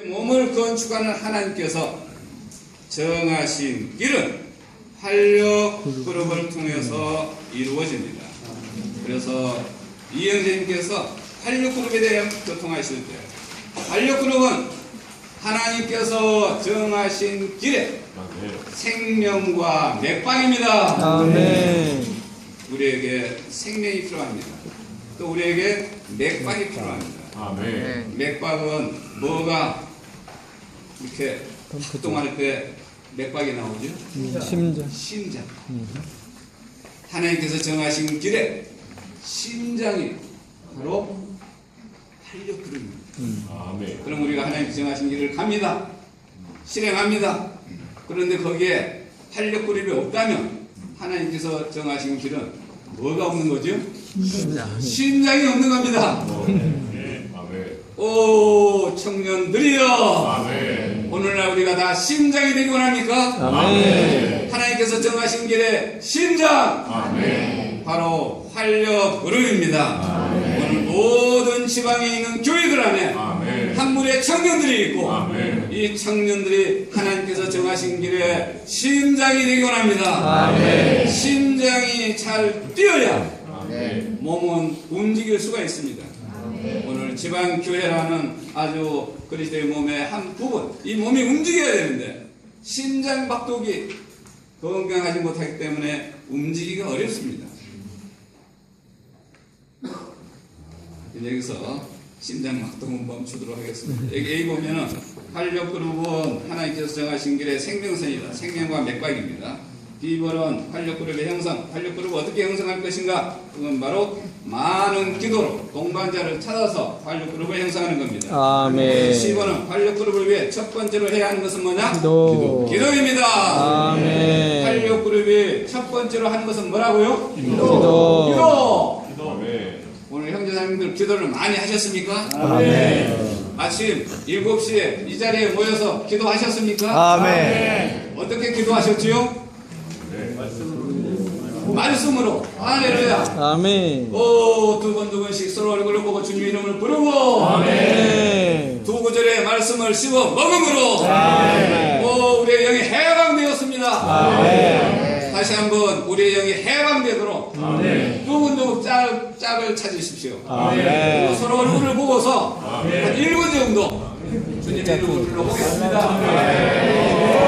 몸을 건축하는 하나님께서 정하신 길은 활력 그룹을 통해서 이루어집니다. 그래서 이영재님께서 활력 그룹에 대해 교통하실 때 활력 그룹은 하나님께서 정하신 길에 생명과 맥박입니다. 아멘. 우리에게 생명이 필요합니다. 또 우리에게 맥박이 필요합니다. 아멘. 맥박은 뭐가 이렇게 활동할 때 맥박이 나오죠? 심장. 심장. 하나님께서 정하신 길에 심장이 바로 활력 그룹입니다. 아멘. 그럼 우리가 하나님 정하신 길을 갑니다. 실행합니다. 그런데 거기에 활력 그룹이 없다면 하나님께서 정하신 길은 뭐가 없는 거죠? 심장이 없는 겁니다. 오 청년들이여. 오늘날 우리가 다 심장이 되기 원합니까? 아멘. 하나님께서 정하신 길의 심장 아멘. 바로 활력 그룹입니다. 오늘 모든 지방에 있는 교회들 안에 아멘. 한 무리의 청년들이 있고 아멘. 이 청년들이 하나님께서 정하신 길에 심장이 되기 원합니다. 아멘. 심장이 잘 뛰어야 아멘. 몸은 움직일 수가 있습니다. 오늘 지방 교회라는 아주 그리스도의 몸의 한 부분, 이 몸이 움직여야 되는데 심장 박동이 건강하지 못하기 때문에 움직이기가 어렵습니다. 여기서 심장 막동은 멈추도록 하겠습니다. 여기 A 보면은 활력 그룹은 하나님께서 정하신 길의 생명선이다. 생명과 맥박입니다. B번은 활력 그룹의 형성. 활력 그룹을 어떻게 형성할 것인가? 그건 바로 많은 기도로 동반자를 찾아서 활력 그룹을 형성하는 겁니다. 아멘. C번은 활력 그룹을 위해 첫 번째로 해야 하는 것은 뭐냐? 기도. 기도입니다. 아멘. 활력 그룹이 첫 번째로 하는 것은 뭐라고요? 기도. 기도. 아멘. 오늘 형제자님들 기도를 많이 하셨습니까? 아멘. 아침 7시에 이 자리에 모여서 기도하셨습니까? 아멘. 어떻게 기도하셨지요? 말씀으로 할렐루야 아멘. 오 두 번 두 번씩 서로 얼굴을 보고 주님 이름을 부르고 아멘. 두 구절의 말씀을 씹어 먹음으로 아멘. 오 우리의 영이 해방되었습니다 아멘. 다시 한번 우리의 영이 해방되도록 두근두근 짝, 짝을 찾으십시오. 그리고 아멘. 서로 얼굴을 보고서 한 1분 정도 주님의 이름을 불러보겠습니다